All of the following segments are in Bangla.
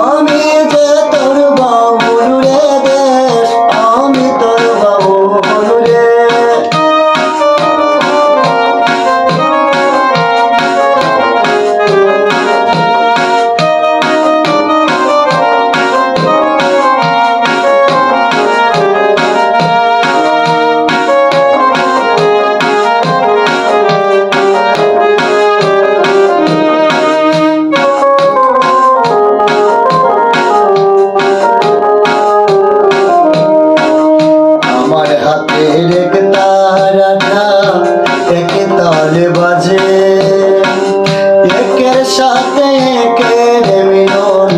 আমি যে তালে বাজে। একের সাথে একের মিলন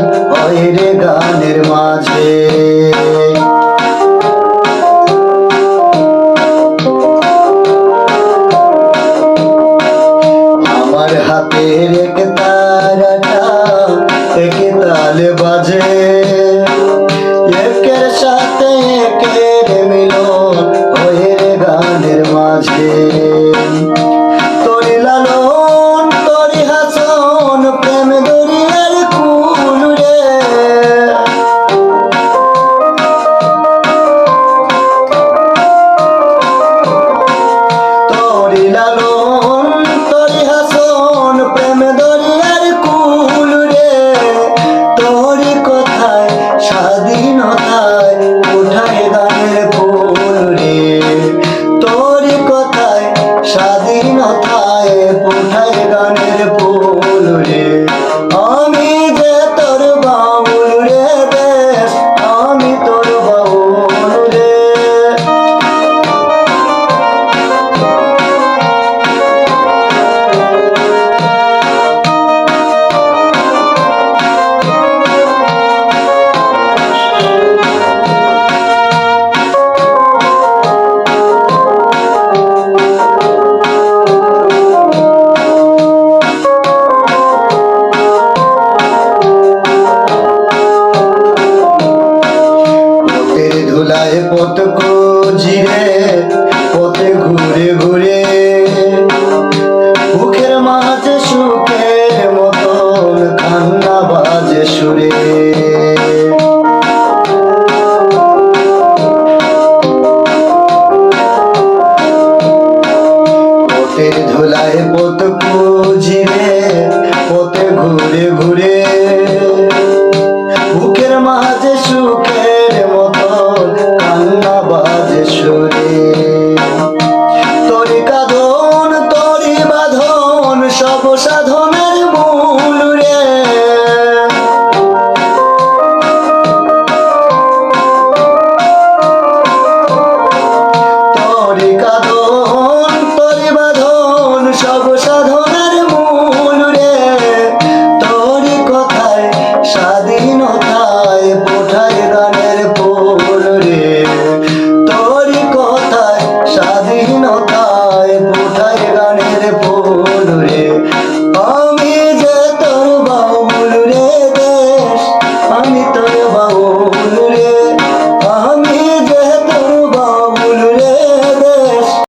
রে গানের মাঝে। আমার হাতের ময়দানের জিরে পথে ঘুরে ঘুরে। বুকের মাঝে সুখের মতন কান্না বাজে সুরে। পথের ধুলায় পথ খুঁজিরে পথে ঘুরে ঘুরে।